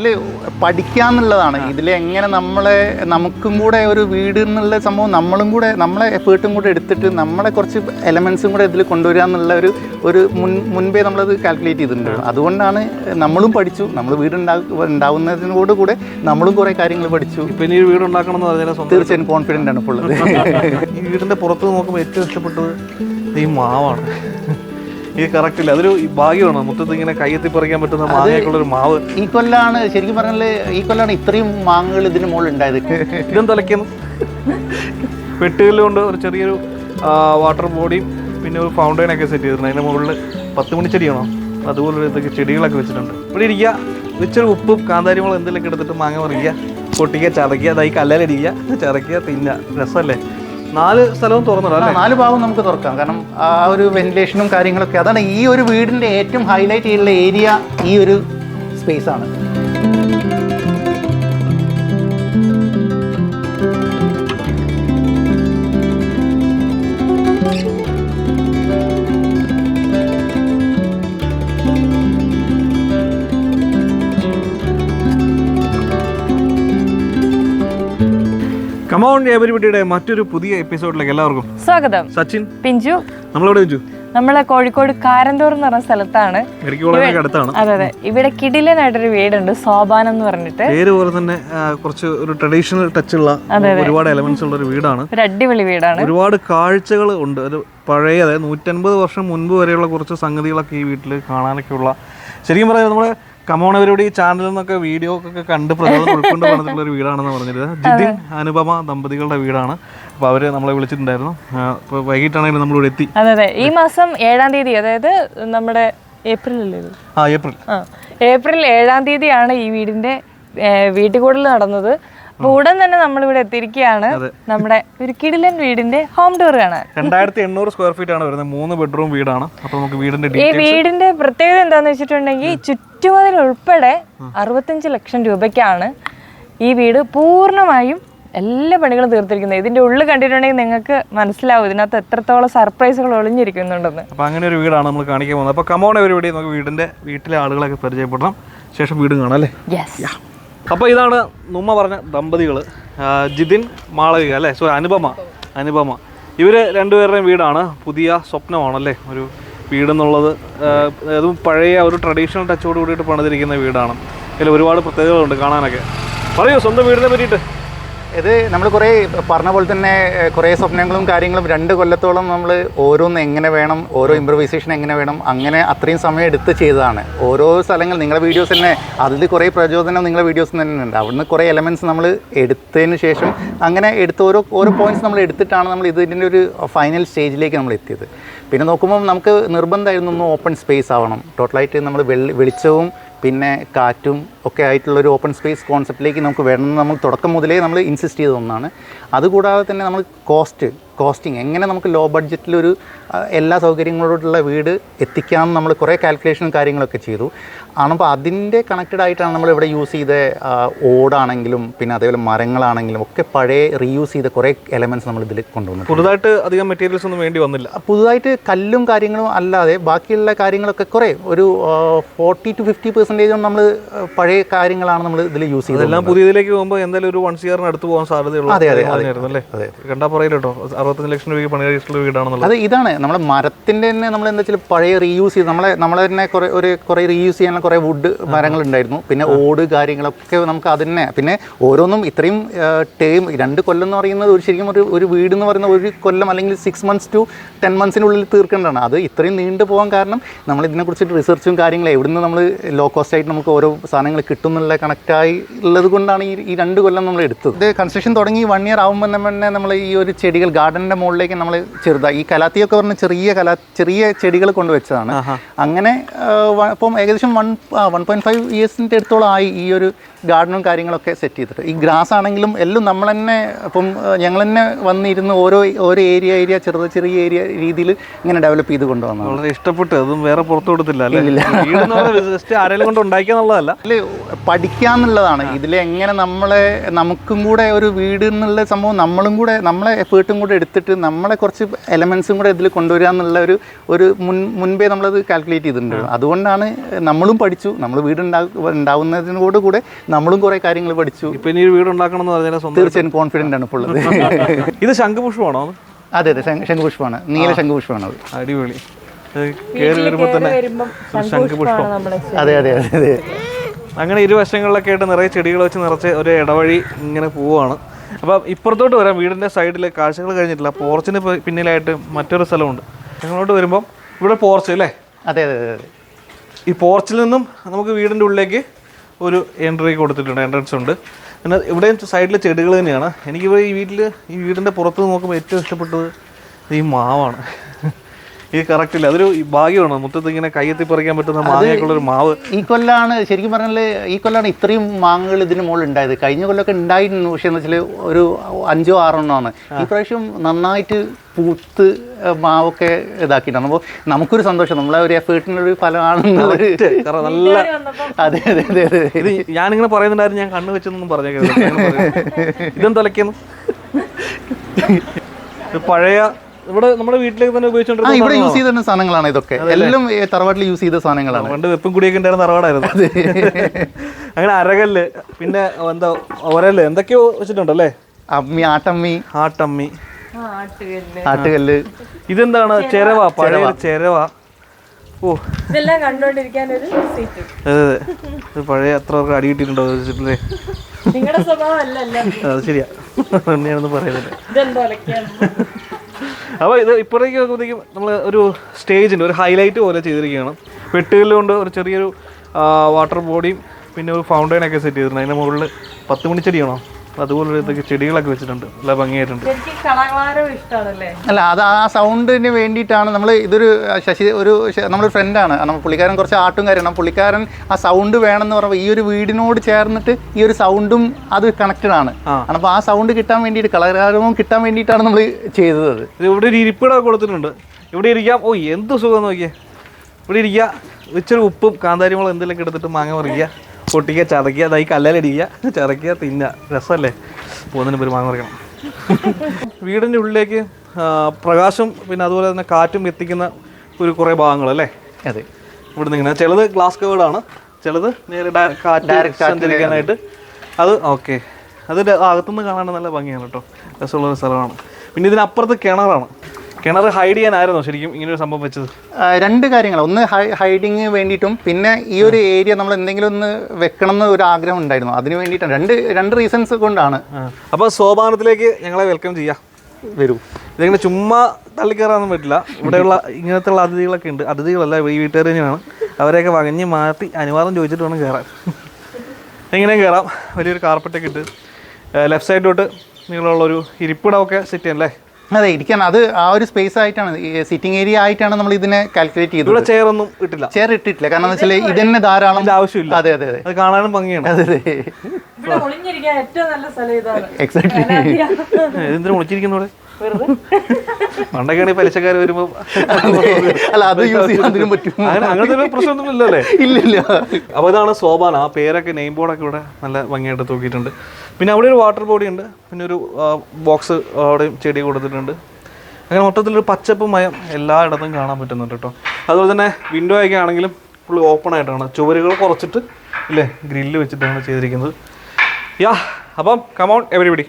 ഇതിൽ പഠിക്കാന്നുള്ളതാണ്. ഇതിൽ എങ്ങനെ നമ്മളെ നമുക്കും കൂടെ ഒരു വീട് എന്നുള്ള സംഭവം നമ്മളും കൂടെ നമ്മളെ എഫേർട്ടും കൂടെ എടുത്തിട്ട് നമ്മളെ കുറച്ച് എലമെന്റ്സും കൂടെ ഇതിൽ കൊണ്ടുവരിക എന്നുള്ള ഒരു ഒരു മുൻ മുൻപേ നമ്മളത് കാൽക്കുലേറ്റ് ചെയ്തിട്ടുണ്ട്. അതുകൊണ്ടാണ് നമ്മളും പഠിച്ചു. നമ്മൾ വീട് ഉണ്ടാ- ഉണ്ടാവുന്നതിനോട് കൂടെ നമ്മളും കുറേ കാര്യങ്ങൾ പഠിച്ചു. ഇപ്പൊ ഒരു വീട് ഉണ്ടാക്കണം എന്ന് പറഞ്ഞാൽ തീർച്ചയായും കോൺഫിഡന്റ് ആണ് ഇപ്പോൾ ഉള്ളത് ഈ വീടിന്റെ പുറത്ത് നോക്കുമ്പോൾ ഏറ്റവും ഇഷ്ടപ്പെട്ടത് ഈ മാവാണ്. ഇത് കറക്റ്റ് ഇല്ല? അതൊരു ഭാഗ്യമാണ്? മൊത്തത്തിൽ ഇങ്ങനെ കയ്യെത്തി പറിക്കാൻ പറ്റുന്ന മാങ്ങയൊക്കെയുള്ള ഒരു മാവ്? ഈ കൊല്ലാണ് ശരിക്കും പറഞ്ഞാൽ ഈ കൊല്ലാണ് ഇത്രയും മാങ്ങകൾ ഇതിന് മുകളിൽ ഉണ്ടായത് ഇതും തലയ്ക്കുന്നു വെട്ടുകല്ല് കൊണ്ട് ഒരു ചെറിയൊരു വാട്ടർ ബോഡിയും പിന്നെ ഒരു ഫൗണ്ടൈൻ ഒക്കെ സെറ്റ് ചെയ്തിട്ടുണ്ട്. അതിന്റെ മുകളിൽ പത്ത് മണിച്ചെടിയാണോ അതുപോലെ ഇതൊക്കെ ചെടികളൊക്കെ വെച്ചിട്ടുണ്ട്. ഇവിടെ ഇരിക്കുക. ഇച്ചിരി ഉപ്പും കാന്താരിമുളം എന്തെങ്കിലുമൊക്കെ എടുത്തിട്ട് മാങ്ങ പറിക്കുക. പൊട്ടിക്കുക ചതയ്ക്കുക. അതായി കല്ലലടിക്കുക ചതയ്ക്കുക തിന്നുക. രസമല്ലേ? നാല് സ്ഥലവും തുറന്നിടാം അല്ലേ? നാല് ഭാഗം നമുക്ക് തുറക്കാം. കാരണം ആ ഒരു വെന്റിലേഷനും കാര്യങ്ങളൊക്കെ അതാണ് ഈ ഒരു വീടിന്റെ ഏറ്റവും ഹൈലൈറ്റ് ചെയ്യുന്ന ഏരിയ ഈ ഒരു സ്പേസ് ആണ്. കമൗൺ ഏവരിബിയുടെ മറ്റൊരു പുതിയ എപ്പിസോഡിലേക്ക് എല്ലാവർക്കും സ്വാഗതം. സച്ചിൻ. പിഞ്ചു. നമ്മളെവിടെ പിഞ്ചു? നമ്മളെ കോഴിക്കോട് കാരന്തൂർ എന്ന് പറഞ്ഞ സ്ഥലത്താണ്. അതെ അതെ. ഇവിടെ കിടിലനായിട്ടൊരു വീടുണ്ട് സോപാനം എന്ന് പറഞ്ഞിട്ട്. പേര് പോലെ തന്നെ കുറച്ച് ഒരു ട്രഡീഷണൽ ടച്ച് ഉള്ള ഒരുപാട് എലമെന്റ്സ് ഉള്ള ഒരു വീടാണ്. ഒരു അടിപൊളി വീടാണ്. ഒരുപാട് കാഴ്ചകൾ ഉണ്ട്. ഒരു പഴയ അതായത് നൂറ്റൻപത് വർഷം മുൻപ് വരെയുള്ള കുറച്ച് സംഗതികളൊക്കെ ഈ വീട്ടിൽ കാണാനൊക്കെ ഉള്ള ശരിക്കും പറയാം നമ്മുടെ കമോണവരോട് ഈ ചാനലിൽ നിന്നൊക്കെ വീഡിയോ ഒക്കെ കണ്ട് പ്രചോദനം ഉൾക്കൊണ്ട് പറഞ്ഞിട്ടുള്ള ഒരു വീടാണെന്ന് പറഞ്ഞത്. ജിതിൻ അനുപമ ദമ്പതികളുടെ വീടാണ്. അപ്പോൾ അവർ നമ്മളെ വിളിച്ചിട്ടുണ്ടായിരുന്നു. അപ്പോൾ വൈകിട്ടാണെങ്കിലും നമ്മളിവിടെ എത്തി. അതെ അതെ. ഈ മാസം ഏഴാം തീയതി അതായത് നമ്മുടെ ഏപ്രിൽ അല്ലേ ഇത്? ആ ഏപ്രിൽ. ആ ഏപ്രിൽ ഏഴാം തീയതിയാണ് ഈ വീടിന്റെ വീട്ടുകൂടൽ നടന്നത്. അപ്പൊ ഉടൻ തന്നെ നമ്മൾ ഇവിടെ എത്തിയിരിക്കുകയാണ് നമ്മുടെ ഒരു കിടിലൻ വീടിന്റെ ഹോം ടൂർ കാണാൻ. രണ്ടായിരത്തി എണ്ണൂറ് സ്ക്വയർ ഫീറ്റ് ആണ് വരുന്നത്. മൂന്ന് ബെഡ്റൂം വീടാണ്. അപ്പോൾ നമുക്ക് വീടിന്റെ ഈ വീടിന്റെ പ്രത്യേകത എന്താന്ന് വെച്ചിട്ടുണ്ടെങ്കിൽ ചുറ്റുമതിൽ ഉൾപ്പെടെ അറുപത്തഞ്ച് ലക്ഷം രൂപയ്ക്കാണ് ഈ വീട് പൂർണമായും എല്ലാ പണികളും തീർത്തിരിക്കുന്നത്. ഇതിന്റെ ഉള്ളിൽ കണ്ടിട്ടുണ്ടെങ്കിൽ നിങ്ങൾക്ക് മനസ്സിലാവും. ഇതിനകത്ത് എത്രത്തോളം സർപ്രൈസുകൾ ഒളിഞ്ഞിരിക്കുന്നുണ്ടെന്ന്. അപ്പൊ അങ്ങനെ ഒരു വീടാണ് നമ്മൾ കാണിക്കാൻ പോകുന്നത്. അപ്പോൾ കമോൺ വീട് നമുക്ക് വീടിന്റെ വീട്ടിലെ ആളുകളൊക്കെ പരിചയപ്പെടണം. ശേഷം വീടും കാണാം അല്ലേ? യെസ് അപ്പോൾ ഇതാണ് നുമ്മ പറഞ്ഞ ദമ്പതികൾ ജിതിൻ മാളവിക അല്ലേ? സോ അനുപമ. അനുപമ. ഇവർ രണ്ടുപേരുടെയും വീടാണ്. പുതിയ സ്വപ്നമാണല്ലേ? ഒരു വീടെന്നുള്ളത്. അതും പഴയ ഒരു ട്രഡീഷണൽ ടച്ചോട് കൂടിയിട്ട് പണിതിരിക്കുന്ന വീടാണ്. ഇതിൽ ഒരുപാട് പ്രത്യേകതകളുണ്ട് കാണാനൊക്കെ. പറയൂ സ്വന്തം വീടിനെ പറ്റിയിട്ട്. ഇത് നമ്മൾ കുറേ പറഞ്ഞ പോലെ തന്നെ കുറേ സ്വപ്നങ്ങളും കാര്യങ്ങളും രണ്ട് കൊല്ലത്തോളം നമ്മൾ ഓരോന്ന് എങ്ങനെ വേണം ഓരോ ഇമ്പ്രവൈസേഷൻ എങ്ങനെ വേണം അങ്ങനെ അത്രയും സമയം എടുത്ത് ചെയ്തതാണ്. ഓരോ സ്ഥലങ്ങൾ നിങ്ങളുടെ വീഡിയോസ് തന്നെ അതിൽ കുറേ പ്രചോദനം നിങ്ങളുടെ വീഡിയോസ് തന്നെ ഉണ്ട്. അവിടുന്ന് കുറേ എലമെന്റ്സ് നമ്മൾ എടുത്തതിന് ശേഷം അങ്ങനെ എടുത്ത് ഓരോ ഓരോ പോയിന്റ്സ് നമ്മൾ എടുത്തിട്ടാണ് നമ്മൾ ഇതിന്റെ ഒരു ഫൈനൽ സ്റ്റേജിലേക്ക് നമ്മൾ എത്തിയത്. പിന്നെ നോക്കുമ്പോൾ നമുക്ക് നിർബന്ധമായിരുന്നു ഒന്ന് ഓപ്പൺ സ്പേസ് ആവണം. ടോട്ടലായിട്ട് നമ്മൾ വെളി വെളിച്ചവും പിന്നെ കാറ്റും ഒക്കെ ആയിട്ടുള്ള ഒരു ഓപ്പൺ സ്പേസ് കോൺസെപ്റ്റിലേക്ക് നമുക്ക് വേണമെന്ന് നമ്മൾ തുടക്കം മുതലേ നമ്മൾ ഇൻസിസ്റ്റ് ചെയ്ത ഒന്നാണ്. അതുകൂടാതെ തന്നെ നമ്മൾ കോസ്റ്റ് കോസ്റ്റിംഗ് എങ്ങനെ നമുക്ക് ലോ ബഡ്ജറ്റിലൊരു എല്ലാ സൗകര്യങ്ങളോടുള്ള വീട് എത്തിക്കാം നമ്മൾ കുറേ കാൽക്കുലേഷനും കാര്യങ്ങളൊക്കെ ചെയ്തു. ആണപ്പോൾ അതിന്റെ കണക്റ്റഡ് ആയിട്ടാണ് നമ്മൾ ഇവിടെ യൂസ് ചെയ്ത ഓടാണെങ്കിലും പിന്നെ അതേപോലെ മരങ്ങളാണെങ്കിലും ഒക്കെ പഴയ റീയൂസ് ചെയ്ത കുറേ എലമെന്റ്സ് നമ്മൾ ഇതിൽ കൊണ്ടുവന്നു പുതുതായിട്ട് അധികം മെറ്റീരിയൽസ് ഒന്നും വേണ്ടി വന്നില്ല. പുതുതായിട്ട് കല്ലും കാര്യങ്ങളും അല്ലാതെ ബാക്കിയുള്ള കാര്യങ്ങളൊക്കെ കുറേ ഒരു ഫോർട്ടി ടു ഫിഫ്റ്റി പെർസെന്റേജ് നമ്മൾ പഴയ കാര്യങ്ങളാണ് നമ്മൾ ഇതിൽ യൂസ് ചെയ്തത് എല്ലാം പുതിയതിലേക്ക് പോകുമ്പോൾ എന്തായാലും ഒരു വൺ സിയറിന് അടുത്ത് പോകാൻ സാധ്യതയുള്ളൂ അതെ, അതെ, അതെ അതെ. കണ്ടാൽ പറയില്ല കേട്ടോ അറുപത്തഞ്ച് ലക്ഷം രൂപയ്ക്ക് പണി കഴിച്ചിട്ടുള്ള വീടാണെന്നുള്ളത്. അത് ഇതാണ്. നമ്മളെ മരത്തിന്റെ തന്നെ നമ്മൾ എന്താ വെച്ചാൽ പഴയ റീയൂസ് ചെയ്ത് നമ്മളെ നമ്മളെ തന്നെ കുറേ ഒരു കുറേ റീയൂസ് ചെയ്യാനുള്ള കുറേ വുഡ് മരങ്ങൾ ഉണ്ടായിരുന്നു പിന്നെ ഓട് കാര്യങ്ങളൊക്കെ നമുക്ക് അതിനെ പിന്നെ ഓരോന്നും ഇത്രയും ടേം രണ്ട് കൊല്ലം എന്ന് പറയുന്നത് ഒരു ശരിക്കും ഒരു ഒരു വീട് എന്ന് പറയുന്ന ഒരു കൊല്ലം അല്ലെങ്കിൽ സിക്സ് മന്ത്സ് ടു ടെൻ മന്ത്സിനുള്ളിൽ തീർക്കേണ്ടതാണ്. അത് ഇത്രയും നീണ്ടു പോകാൻ കാരണം നമ്മൾ ഇതിനെക്കുറിച്ചിട്ട് റിസർച്ചും കാര്യങ്ങളും എവിടുന്ന് നമ്മൾ ലോ കോസ്റ്റ് ആയിട്ട് നമുക്ക് ഓരോ സാധനങ്ങൾ കിട്ടും എന്നുള്ള കണക്റ്റായി ഉള്ളത് കൊണ്ടാണ് ഈ രണ്ട് കൊല്ലം നമ്മൾ എടുത്തത്. ഇത് കൺസ്ട്രക്ഷൻ തുടങ്ങി വൺ ഇയർ ആകുമ്പോൾ തന്നെ നമ്മൾ ഈ ഒരു ചെടികൾ ഗാർഡന്റെ മുകളിലേക്ക് നമ്മൾ ചെറുതായി ഈ കലാത്തിയൊക്കെ പറഞ്ഞ ചെറിയ കലാ ചെറിയ ചെടികൾ കൊണ്ട് വെച്ചതാണ്. അങ്ങനെ ഇപ്പം ഏകദേശം വൺ വൺ പോയിന്റ് ഫൈവ് ഇയേഴ്സിന്റെ അടുത്തോളം ആയി ഈ ഒരു ഗാർഡനും കാര്യങ്ങളൊക്കെ സെറ്റ് ചെയ്തിട്ട്. ഈ ഗ്രാസ് ആണെങ്കിലും എല്ലാം നമ്മൾ തന്നെ ഇപ്പം ഞങ്ങൾ തന്നെ വന്നിരുന്ന് ഓരോ ഓരോ ഏരിയ ഏരിയ ചെറുത് ചെറിയ ഏരിയ രീതിയിൽ ഇങ്ങനെ ഡെവലപ്പ് ചെയ്ത് കൊണ്ടുവന്നു വളരെ ഇഷ്ടപ്പെട്ടു. അതും വേറെ പുറത്തു കൊടുത്തില്ല അല്ലേ? വീടെന്ന് പറഞ്ഞാൽ ജസ്റ്റ് ആരെങ്കിലും കൊണ്ട് ഉണ്ടാക്കിയെന്നുള്ളതല്ല ഇതിൽ പഠിക്കാന്നുള്ളതാണ് ഇതിൽ എങ്ങനെ നമ്മളെ നമുക്കും കൂടെ ഒരു വീട് എന്നുള്ള സംഭവം നമ്മളും കൂടെ നമ്മളെ എഫേർട്ടും കൂടെ എടുത്ത് എടുത്തിട്ട് നമ്മളെ കുറച്ച് എലമെന്റ്സും കൂടെ ഇതിൽ കൊണ്ടുവരിക എന്നുള്ള ഒരു ഒരു മുൻ മുൻപേ നമ്മളത് കാൽക്കുലേറ്റ് ചെയ്തിട്ടുണ്ട്. അതുകൊണ്ടാണ് നമ്മളും പഠിച്ചു. നമ്മൾ വീട് ഉണ്ടാകുന്നതിനോട് കൂടെ നമ്മളും കുറേ കാര്യങ്ങൾ പഠിച്ചു. ഇപ്പൊ ഇനി ഒരു വീട് ഉണ്ടാക്കണം എന്ന് പറഞ്ഞാൽ സ്വന്തം തീർച്ചയായും കോൺഫിഡന്റ് ആണ് ഇപ്പോൾ ഉള്ളത് ഇത് ശംഖുപുഷ്പമാണോ അതെ? അതെ ശംഖ് ശംഖുപുഷ്പമാണ്. നീല ശംഖുപുഷ്പമാണ് അത്. അടിപൊളി. ഇത് കേറി തന്നെ ശംഖുപുഷ്പം. അതെ അതെ അതെ അതെ. അങ്ങനെ ഇരുവശങ്ങളിലൊക്കെ ആയിട്ട് നിറയെ ചെടികൾ വെച്ച് നിറച്ച് ഒരു ഇടവഴി ഇങ്ങനെ പോവുകയാണ് അപ്പം ഇപ്പുറത്തോട്ട് വരാം. വീടിന്റെ സൈഡിൽ കാഴ്ചകൾ കഴിഞ്ഞിട്ടില്ല. പോർച്ചിന് പി- പിന്നിലായിട്ട് മറ്റൊരു സ്ഥലമുണ്ട്. ഞങ്ങളോട്ട് വരുമ്പം ഇവിടെ പോർച്ച് അല്ലേ? അതെ അതെ അതെ അതെ. ഈ പോർച്ചിൽ നിന്നും നമുക്ക് വീടിന്റെ ഉള്ളിലേക്ക് ഒരു എൻട്രി കൊടുത്തിട്ടുണ്ട് എൻട്രൻസ് ഉണ്ട്. പിന്നെ ഇവിടെയും സൈഡിൽ ചെടികൾ തന്നെയാണ്. എനിക്കിവിടെ ഈ വീട്ടിൽ ഈ വീടിന്റെ പുറത്ത് നോക്കുമ്പോൾ ഏറ്റവും ഇഷ്ടപ്പെട്ടത് ഈ മാവാണ്. ഈ കറക്റ്റ് ഇല്ല. അതൊരു ഭാഗ്യമാണ്. മുറ്റത്ത് ഇങ്ങനെ കയ്യെത്തി പറിക്കാൻ പറ്റുന്ന മാങ്ങയൊക്കെയുള്ളൊരു മാവ്. ഈ കൊല്ലാണ് ശരിക്കും പറഞ്ഞാൽ ഈ കൊല്ലാണ് ഇത്രയും മാങ്ങകൾ ഇതിന് മുകളിൽ ഉണ്ടായത്. കഴിഞ്ഞ കൊല്ലമൊക്കെ ഉണ്ടായിരുന്നു. പക്ഷേ എന്ന് വെച്ചാൽ ഒരു അഞ്ചോ ആറോ എണ്ണമാണ് ഈ പ്രാവശ്യം നന്നായിട്ട് പൂത്ത് മാവൊക്കെ ഇതാക്കിയിട്ടാണ് അപ്പോൾ നമുക്കൊരു സന്തോഷം. നമ്മളെ ഒരു എഫേർട്ടിനൊരു ഫലമാണെന്നുള്ളൊരു നല്ല അതെ അതെ അതെ അതെ. ഇത് ഞാനിങ്ങനെ പറയുന്നുണ്ടായിരുന്നു ഞാൻ കണ്ണ് വെച്ചൊന്നും പറഞ്ഞേക്കരുത്. ഇതും തലയ്ക്കുന്നു പഴയ ഇവിടെ നമ്മുടെ വീട്ടിലേക്ക് തന്നെ ഉപയോഗിച്ചുകൊണ്ടിരുന്നത് ഇവിടെ യൂസ് ചെയ്തിരുന്ന സാധനങ്ങളാണ് ഇതൊക്കെ. എല്ലാം തറവാട്ടിൽ യൂസ് ചെയ്ത സാധനങ്ങളാണ്. പണ്ട് വെപ്പും കുടിയൊക്കെ ഉണ്ടായിരുന്ന തറവാടായിരുന്നു. അങ്ങനെ അരകല്ല് പിന്നെ എന്താ ഒരൽ എന്തൊക്കെയോ വെച്ചിട്ടുണ്ടല്ലേ? അമ്മി ആട്ടമ്മി. ആട്ടമ്മി. ആട്ടുകല്ല്. ഇതെന്താണ്? ചെരവ. പഴയ ചെരവ. ഓ. ഇതെല്ലാം കണ്ടോണ്ടിരിക്കാൻ ഒരു സീറ്റ് അതെ അതെ. ഇത് പഴയ എത്ര പേർക്ക് അടി കിട്ടിയിട്ടുണ്ടോ വെച്ചിട്ടില്ലേ നിങ്ങളുടെ സ്വഭാവം അല്ലല്ലോ അത് ശരിയാ. തന്നെയാണെന്ന് അപ്പോൾ ഇത് ഇപ്പോഴേക്ക് നോക്കുമ്പോഴത്തേക്കും നമ്മൾ ഒരു സ്റ്റേജിന്റെ ഒരു ഹൈലൈറ്റ് പോലെ ചെയ്തിരിക്കുകയാണ്. വെട്ടുകല്ലുകൊണ്ട് ഒരു ചെറിയൊരു വാട്ടർ ബോഡിയും പിന്നെ ഒരു ഫൗണ്ടൈനൊക്കെ സെറ്റ് ചെയ്തിട്ടുണ്ട്. അതിന്റെ മുകളിൽ പത്ത് മണിച്ചെടിയാണോ അതുപോലെ ഇതൊക്കെ ചെടികളൊക്കെ വെച്ചിട്ടുണ്ട്. നല്ല ഭംഗിയായിട്ടുണ്ട്. എനിക്ക് കളകളാരോ ഇഷ്ടമാണല്ലേ? അല്ല അത് ആ സൗണ്ടിന് വേണ്ടിയിട്ടാണ് നമ്മൾ ഇതൊരു ശശി ഒരു നമ്മൾ നമ്മുടെ ഫ്രണ്ടാണ് നമ്മൾ പുള്ളിക്കാരൻ കുറച്ച് ആട്ടും കാര്യമാണ് പുള്ളിക്കാരൻ ആ സൗണ്ട് വേണമെന്ന് പറയുമ്പോൾ ഈ ഒരു വീടിനോട് ചേർന്നിട്ട് ഈ ഒരു സൗണ്ടും അത് കണക്റ്റഡ് ആണ്. ആ. അപ്പോൾ ആ സൗണ്ട് കിട്ടാൻ വേണ്ടിയിട്ട് കളകാരവും കിട്ടാൻ വേണ്ടിയിട്ടാണ് നമ്മൾ ചെയ്തത്. ഇവിടെ ഒരു ഇരിപ്പിടം കൊടുത്തിട്ടുണ്ട്. ഇവിടെ ഇരിക്കാം. ഓ എന്ത് സുഖം നോക്കിയേ. ഇവിടെ ഇരിക്കുക ഇച്ചിരി ഉപ്പും കാന്താരിമുളം എന്തെങ്കിലും എടുത്തിട്ട് മാങ്ങ പറിക്കുക പൊട്ടിക്കുക ചതക്കിയ അതായി കല്ലലടിക്കുക ചതക്കിയ തിന്നുക. രസമല്ലേ? പോകുന്നതിന് ഒരു മാങ്ങ പറിക്കണം. വീടിന്റെ ഉള്ളിലേക്ക് പ്രകാശം പിന്നെ അതുപോലെ തന്നെ കാറ്റും എത്തിക്കുന്ന ഒരു കുറേ ഭാഗങ്ങളല്ലേ? അതെ. ഇവിടെ നിന്ന് ഇങ്ങനെ. ചിലത് ഗ്ലാസ് കവേർഡാണ് ചിലത് നേരെ ഡയറക്റ്റ് കാറ്റ് സഞ്ചരിക്കാനായിട്ട്. അത് ഓക്കെ. അതിന്റെ അകത്തുനിന്ന് കാണാൻ നല്ല ഭംഗിയാണ് കേട്ടോ. രസമുള്ള ഒരു സ്ഥലമാണ്. പിന്നെ ഇതിനപ്പുറത്ത് കിണറാണ്. കിണർ ഹൈഡ് ചെയ്യാനായിരുന്നു ശരിക്കും ഇങ്ങനെ ഒരു സംഭവം വെച്ചത്? രണ്ട് കാര്യങ്ങൾ. ഒന്ന് ഹൈഡിങ് വേണ്ടിയിട്ടും പിന്നെ ഈ ഒരു ഏരിയ നമ്മൾ എന്തെങ്കിലും ഒന്ന് വെക്കണം എന്ന് ഒരു ആഗ്രഹം ഉണ്ടായിരുന്നു. അതിന് വേണ്ടിയിട്ടാണ്. രണ്ട് രണ്ട് റീസൺസ് കൊണ്ടാണ്. അപ്പോൾ സോപാനത്തിലേക്ക് ഞങ്ങളെ വെൽക്കം ചെയ്യാം. വരൂ. ഇതെങ്ങനെ ചുമ്മാ തള്ളിക്കയറാനൊന്നും പറ്റില്ല. ഇവിടെയുള്ള ഇങ്ങനത്തെ ഉള്ള അതിഥികളൊക്കെ ഉണ്ട്. അതിഥികളല്ല ഈ വീട്ടുകാർ തന്നെയാണ് അവരെയൊക്കെ വകഞ്ഞ് മാറ്റി അനുവാദം ചോദിച്ചിട്ട് വേണം കയറാൻ എങ്ങനെയും കയറാം വലിയൊരു കാർപ്പറ്റൊക്കെ ഇട്ട് ലെഫ്റ്റ് സൈഡിലോട്ട് നീളമുള്ളൊരു ഇരിപ്പിടമൊക്കെ സെറ്റ് ചെയ്യാം അല്ലേ? അതെ ഇരിക്കാൻ. അത് ആ ഒരു സ്പേസ് ആയിട്ടാണ്. സിറ്റിംഗ് ഏരിയ ആയിട്ടാണ് നമ്മൾ ഇതിനെ കാൽക്കുലേറ്റ് ചെയ്തത്. ചെയർ ഒന്നും ഇട്ടില്ല. ചെയർ ഇട്ടിട്ടില്ല. കാരണം എന്ന് വെച്ചാൽ ഇതന്നെ ധാരാളം ആവശ്യമില്ല. അതെ അതെ അതെ. കാണാനും ഭംഗിയാണ്. അതെ അതെ. ഒളിഞ്ഞിരിക്കാൻ ഏറ്റവും നല്ല സ്ഥലം ഇതാണ്. എക്സാക്ട്ലി ഒളിച്ചിരിക്കുന്നു വിളിച്ചിരിക്കുന്നവിടെ പണ്ടൊക്കെയാണ് പലിശക്കാർ വരുമ്പോ അല്ല അത് യൂസ് ചെയ്യാൻ പറ്റും. അങ്ങനെ അങ്ങനത്തെ ഒരു പ്രശ്നമൊന്നും ഇല്ലല്ലേ ഇല്ലില്ല അപ്പോൾ ഇതാണ് സോപാന. ആ പേരൊക്കെ നെയിം ബോർഡൊക്കെ ഇവിടെ നല്ല ഭംഗിയായിട്ട് തൂക്കിയിട്ടുണ്ട്. പിന്നെ അവിടെ ഒരു വാട്ടർ ബോഡി ഉണ്ട്. പിന്നെ ഒരു ബോക്സ് അവിടെ ചെടി കൊടുത്തിട്ടുണ്ട്. അങ്ങനെ മൊത്തത്തിലൊരു പച്ചപ്പ് മയം എല്ലായിടത്തും കാണാൻ പറ്റുന്നുണ്ട് കേട്ടോ. അതുപോലെ തന്നെ വിൻഡോ ഒക്കെ ആണെങ്കിലും ഫുൾ ഓപ്പൺ ആയിട്ടാണ്. ചുവരുകൾ കുറച്ചിട്ട് ഇല്ലേ ഗ്രില്ല് വെച്ചിട്ടാണ് ചെയ്തിരിക്കുന്നത്. യാ അപ്പം കമൗൺ എവരിബഡി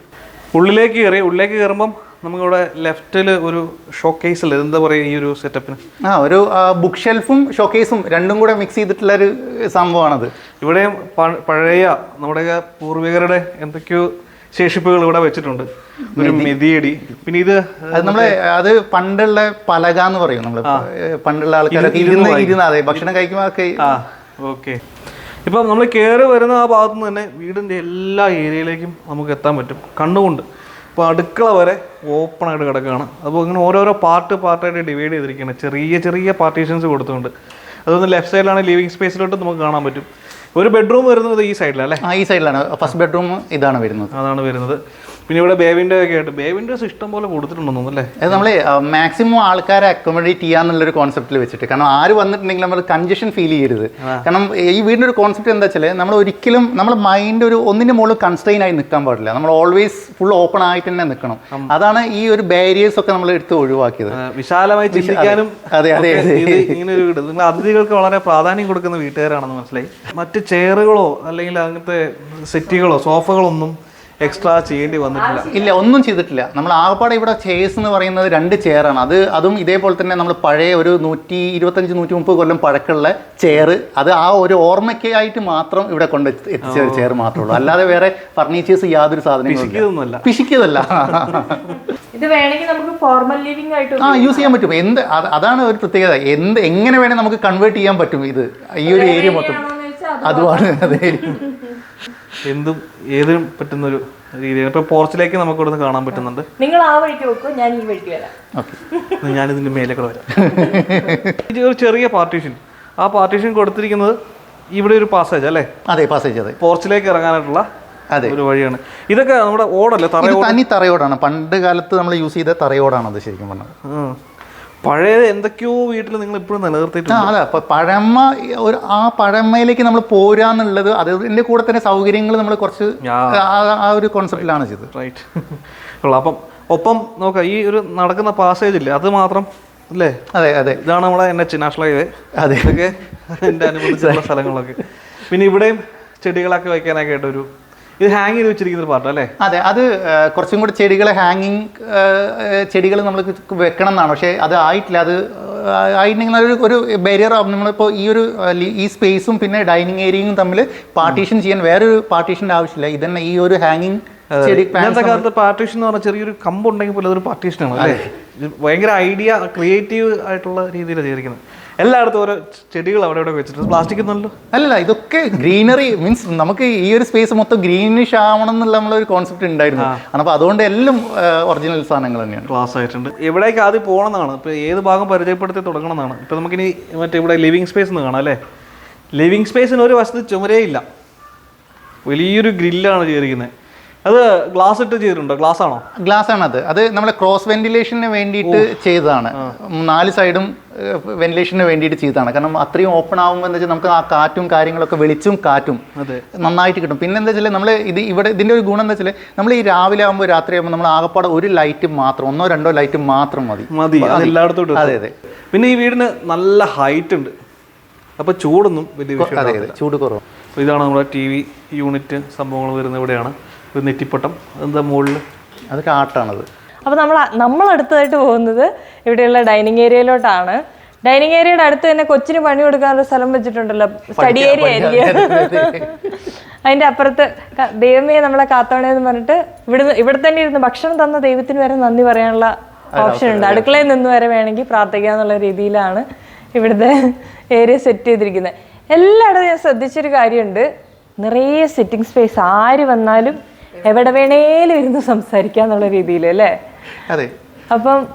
ഉള്ളിലേക്ക് കയറി. ഉള്ളിലേക്ക് കയറുമ്പം നമുക്കിവിടെ ലെഫ്റ്റിൽ ഒരു ഷോ കേസിൽ എന്താ പറയുക ഈ ഒരു സെറ്റപ്പിന് ആ ഒരു ബുക്ക് ഷെൽഫും ഷോക്കേസും രണ്ടും കൂടെ മിക്സ് ചെയ്തിട്ടുള്ള ഒരു സംഭവമാണത്. ഇവിടെയും പ- പഴയ നമ്മുടെ പൂർവികരുടെ എന്തൊക്കെയോ ശേഷിപ്പുകൾ ഇവിടെ വെച്ചിട്ടുണ്ട്. ഒരു മെതിയടി. പിന്നെ ഇത് അത് നമ്മളെ അത് പണ്ടുള്ള പലക എന്ന് പറയും നമ്മൾ. പണ്ടുള്ള ആൾക്കാരൊക്കെ ഇരുന്ന് ഇരുന്ന് അതെ ഭക്ഷണം കഴിക്കുമ്പോൾ ആ ഓക്കെ. ഇപ്പം നമ്മൾ കയറി വരുന്ന ആ ഭാഗത്തു നിന്ന് തന്നെ വീടിന്റെ എല്ലാ ഏരിയയിലേക്കും നമുക്ക് എത്താൻ പറ്റും. കണ്ണുകൊണ്ട്. ഇപ്പോൾ അടുക്കള വരെ ഓപ്പൺ ആയിട്ട് കിടക്കുകയാണ്. അപ്പോൾ ഇങ്ങനെ ഓരോരോ പാർട്ട് പാർട്ടായിട്ട് ഡിവൈഡ് ചെയ്തിരിക്കുകയാണ്. ചെറിയ ചെറിയ പാർട്ടീഷൻസ് കൊടുത്തുകൊണ്ട്. അതൊന്ന് ലെഫ്റ്റ് സൈഡിലാണ് ലിവിങ് സ്പേസിലോട്ട് നമുക്ക് കാണാൻ പറ്റും. ഒരു ബെഡ്റൂം വരുന്നത് ഈ സൈഡിലാണ് ആ ഈ സൈഡിലാണ് ഫസ്റ്റ് ബെഡ്റൂം ഇതാണ് വരുന്നത്. അതാണ് വരുന്നത്. പിന്നെ ഇവിടെ ബേവിന്റെ ഒക്കെ ആയിട്ട് വിൻഡോസ് ഇഷ്ടം പോലെ കൊടുത്തിട്ടുണ്ടെന്നു അല്ലേ? അത് നമ്മൾ മാക്സിമം ആൾക്കാരെ അക്കോമഡേറ്റ് ചെയ്യാന്നുള്ളൊരു കോൺസെപ്റ്റിൽ വെച്ചിട്ട്. കാരണം ആര് വന്നിട്ടുണ്ടെങ്കിൽ നമ്മൾ കൺജഷൻ ഫീൽ ചെയ്യരുത്. കാരണം ഈ വീടിന്റെ ഒരു കോൺസെപ്റ്റ് എന്താ വെച്ചാൽ നമ്മൾ ഒരിക്കലും നമ്മൾ മൈൻഡ് ഒരു ഒന്നിന്റെ മുകളിൽ കൺസ്ട്രെയിൻ ആയി നിൽക്കാൻ പാടില്ല. നമ്മൾ ഓൾവേസ് ഫുൾ ഓപ്പൺ ആയിട്ട് തന്നെ നിൽക്കണം അതാണ് ഈ ഒരു ബാരിയേഴ്സ് ഒക്കെ നമ്മൾ എടുത്ത് ഒഴിവാക്കിയത്. വിശാലമായി ചിന്തിക്കാനും അതെ, അതെ, ഇങ്ങനെ ഒരു വീട് നിങ്ങൾ അതിഥികൾക്ക് വളരെ പ്രാധാന്യം കൊടുക്കുന്ന വീട്ടുകാരാണെന്ന് മനസ്സിലായി. മറ്റ് ചെയറുകളോ അല്ലെങ്കിൽ അങ്ങനത്തെ സെറ്റുകളോ സോഫകളൊന്നും എക്സ്ട്രാ ചെയ്യേണ്ടി വന്നിട്ടില്ല. ഇല്ല ഒന്നും ചെയ്തിട്ടില്ല. നമ്മൾ ആകപ്പാടെ ഇവിടെ ചേസ് എന്ന് പറയുന്നത് രണ്ട് ചെയറാണ് അത് അതും ഇതേപോലെ തന്നെ നമ്മൾ പഴയ ഒരു നൂറ്റി ഇരുപത്തഞ്ച് നൂറ്റി മുപ്പത് കൊല്ലം പഴക്കമുള്ള ചെയർ അത് ആ ഒരു ഓർമ്മയ്ക്കായിട്ട് മാത്രം ഇവിടെ കൊണ്ട് എത്തിച്ച ഒരു ചെയർ മാത്രമേ ഉള്ളൂ. അല്ലാതെ വേറെ ഫർണിച്ചേഴ്സ് യാതൊരു സാധനങ്ങളും പിശിക്കതല്ല ഇത് വേണമെങ്കിൽ നമുക്ക് ഫോർമൽ ലിവിംഗ് ആയിട്ട് ആ യൂസ് ചെയ്യാൻ പറ്റും. എന്ത് അതാണ് ഒരു പ്രത്യേകത. എന്ത് എങ്ങനെ വേണേൽ നമുക്ക് കൺവേർട്ട് ചെയ്യാൻ പറ്റും ഇത്? ഈ ഒരു ഏരിയ മൊത്തം. അതുമാണ് അതെ. എന്തും ഏതിനും പറ്റുന്ന ഒരു രീതിയാണ് ഇപ്പൊ പോർച്ചിലേക്ക് നമുക്ക് ഇവിടുന്ന് കാണാൻ പറ്റുന്നുണ്ട്. നിങ്ങൾ ആ വഴിക്ക് വെക്കും ഞാൻ ഈ വഴിക്ക് വരാം. ഓക്കെ. ഞാനിതിന്റെ മേലെ കൂടെ വരാം. ഇത് ഒരു ചെറിയ പാർട്ടീഷൻ. ആ പാർട്ടീഷൻ കൊടുത്തിരിക്കുന്നത് ഇവിടെ ഒരു പാസേജ് അല്ലേ? അതെ പാസേജ് അതെ. പോർച്ചിലേക്ക് ഇറങ്ങാനായിട്ടുള്ള അതെ. ഒരു വഴിയാണ്. ഇതൊക്കെ നമ്മുടെ ഓടല്ലേ? തനി തറയോടാണ് പണ്ട് കാലത്ത് നമ്മൾ യൂസ് ചെയ്ത തറയോടാണ് അത് ശരിക്കും പറഞ്ഞത് ഉം. പഴയ എന്തൊക്കെയോ വീട്ടിൽ നിങ്ങൾ ഇപ്പോഴും നിലനിർത്തിയിട്ടുണ്ട്. അതെ അപ്പൊ പഴമ ഒരു ആ പഴമയിലേക്ക് നമ്മൾ പോരാന്നുള്ളത് അതിന്റെ കൂടെ തന്നെ സൗകര്യങ്ങൾ നമ്മൾ കുറച്ച് ആ. ഒരു കോൺസെപ്റ്റിലാണ് ചെയ്തത്. റൈറ്റ് അപ്പം ഒപ്പം നോക്കാം ഈ ഒരു നടക്കുന്ന പാസേജ് ഇല്ലേ അത് മാത്രം അല്ലേ? അതെ അതെ. ഇതാണ് നമ്മളെ എൻ എച്ച് നാഷണൽ ഹൈവേ അതെ. ഇതൊക്കെ എന്റെ അനുബന്ധിച്ചുള്ള സ്ഥലങ്ങളൊക്കെ. പിന്നെ ഇവിടെയും ചെടികളൊക്കെ വയ്ക്കാനൊക്കെ ആയിട്ടൊരു ഇത് ഹാങ് ചെയ്ത് വെച്ചിരിക്കുന്ന ഒരു പാർട്ട് അല്ലേ? അതെ അത് കുറച്ചും കൂടി ചെടികളെ ഹാങ്ങിങ് ചെടികൾ നമ്മൾ വെക്കണം എന്നാണ്. പക്ഷേ അത് ആയിട്ടില്ല. അത് ആയിട്ടുണ്ടെങ്കിൽ ഒരു ഒരു ബാരിയർ ആവും. നമ്മളിപ്പോൾ ഈ ഒരു ഈ സ്പേസും പിന്നെ ഡൈനിങ് ഏരിയയും തമ്മിൽ പാർട്ടീഷൻ ചെയ്യാൻ വേറൊരു പാർട്ടീഷന്റെ ആവശ്യമില്ല. ഇതന്നെ ഈ ഒരു ഹാങ്ങിങ് ഇന്നത്തെ കാലത്ത് പാർട്ടീഷൻ എന്ന് പറഞ്ഞാൽ ചെറിയൊരു കമ്പ് ഉണ്ടെങ്കിൽ പോലും അതൊരു പാർട്ടീഷനാണ് അല്ലേ? ഭയങ്കര ഐഡിയ ക്രിയേറ്റീവ് ആയിട്ടുള്ള രീതിയിലാണ് ചെയ്തിരിക്കുന്നത്. എല്ലായിടത്തും ഓരോ ചെടികൾ അവിടെ ഇവിടെ വെച്ചിട്ട് പ്ലാസ്റ്റിക് ഒന്നുമല്ലോ അല്ല ഇതൊക്കെ ഗ്രീനറി മീൻസ് നമുക്ക് ഈ ഒരു സ്പേസ് മൊത്തം ഗ്രീനിഷ് ആവണം എന്നുള്ള നമ്മളൊരു കോൺസെപ്റ്റ് ഉണ്ടായിരുന്നു. അപ്പോൾ അതുകൊണ്ട് എല്ലാം ഒറിജിനൽ സാധനങ്ങൾ തന്നെയാണ്. ക്ലാസ് ആയിട്ടുണ്ട്. എവിടേക്ക് ആദ്യം പോകണമെന്നാണ് ഇപ്പോൾ ഏത് ഭാഗം പരിചയപ്പെടുത്തി തുടങ്ങണമെന്നാണ് ഇപ്പോൾ നമുക്കിനി മറ്റേ ഇവിടെ ലിവിംഗ് സ്പേസ് എന്ന് കാണാം അല്ലേ? ലിവിംഗ് സ്പേസിന് ഒരു വശത്ത് ചുമരേ ഇല്ല. വലിയൊരു ഗ്രില്ലാണ് ചെയ്തിരിക്കുന്നത്. അത് ഗ്ലാസ് ഇട്ട് ചെയ്തിട്ടുണ്ടോ? ഗ്ലാസ് ആണോ? ഗ്ലാസ് ആണ് അത്. അത് നമ്മളെ ക്രോസ് വെന്റിലേഷന് വേണ്ടിയിട്ട് ചെയ്തതാണ്. നാല് സൈഡും വെന്റിലേഷന് വേണ്ടിയിട്ട് ചെയ്തതാണ്. കാരണം അത്രയും ഓപ്പൺ ആകുമ്പോൾ എന്താ വെച്ചാൽ നമുക്ക് ആ കാറ്റും കാര്യങ്ങളൊക്കെ വെളിച്ചും കാറ്റും നന്നായിട്ട് കിട്ടും. പിന്നെ എന്താ വെച്ചാൽ നമ്മൾ ഇത് ഇവിടെ ഇതിന്റെ ഒരു ഗുണം എന്താ വെച്ചാൽ നമ്മൾ ഈ രാവിലെ ആകുമ്പോൾ രാത്രി ആകുമ്പോൾ നമ്മൾ ആകപ്പാടെ ഒരു ലൈറ്റ് മാത്രം ഒന്നോ രണ്ടോ ലൈറ്റ് മാത്രം മതി. മതി. അത് അതെ അതെ. പിന്നെ ഈ വീടിന് നല്ല ഹൈറ്റ് ഉണ്ട്. അപ്പോൾ ചൂടൊന്നും വലിയ ചൂട് കുറവ്. ഇതാണ് നമ്മുടെ ടി വി യൂണിറ്റ് സംഭവങ്ങൾ വരുന്ന ഇവിടെയാണ്. ഒരു നെറ്റിപ്പട്ടം. എന്താ മുകളിൽ അതൊക്കെ ആട്ടാണത് അപ്പോൾ നമ്മൾ നമ്മൾ അടുത്തതായിട്ട് പോകുന്നത് ഇവിടെയുള്ള ഡൈനിങ് ഏരിയയിലോട്ടാണ്. ഡൈനിങ് ഏരിയയുടെ അടുത്ത് തന്നെ കൊച്ചിന് പണി കൊടുക്കാനുള്ള സ്ഥലം വെച്ചിട്ടുണ്ടല്ലോ. സ്റ്റഡി ഏരിയ ആയിരിക്കും. അതിന്റെ അപ്പുറത്ത് ദൈവമേ നമ്മളെ കാത്തോണേന്ന് പറഞ്ഞിട്ട് ഇവിടെ ഇവിടെ തന്നെ ഇരുന്ന് ഭക്ഷണം തന്ന ദൈവത്തിന് വരെ നന്ദി പറയാനുള്ള ഓപ്ഷൻ ഉണ്ട്. അടുക്കളയിൽ നിന്ന് വരെ വേണമെങ്കിൽ പ്രാർത്ഥിക്കുക എന്നുള്ള രീതിയിലാണ് ഇവിടുത്തെ ഏരിയ സെറ്റ് ചെയ്തിരിക്കുന്നത്. എല്ലായിടത്തും ഞാൻ ശ്രദ്ധിച്ചൊരു കാര്യമുണ്ട്. നിറയെ സിറ്റിംഗ് സ്പേസ് ആര് വന്നാലും എവിടെ വേണേലും ഇരുന്ന് സംസാരിക്കാന്നുള്ള രീതിയിൽ അല്ലേ? അതെ. അപ്പം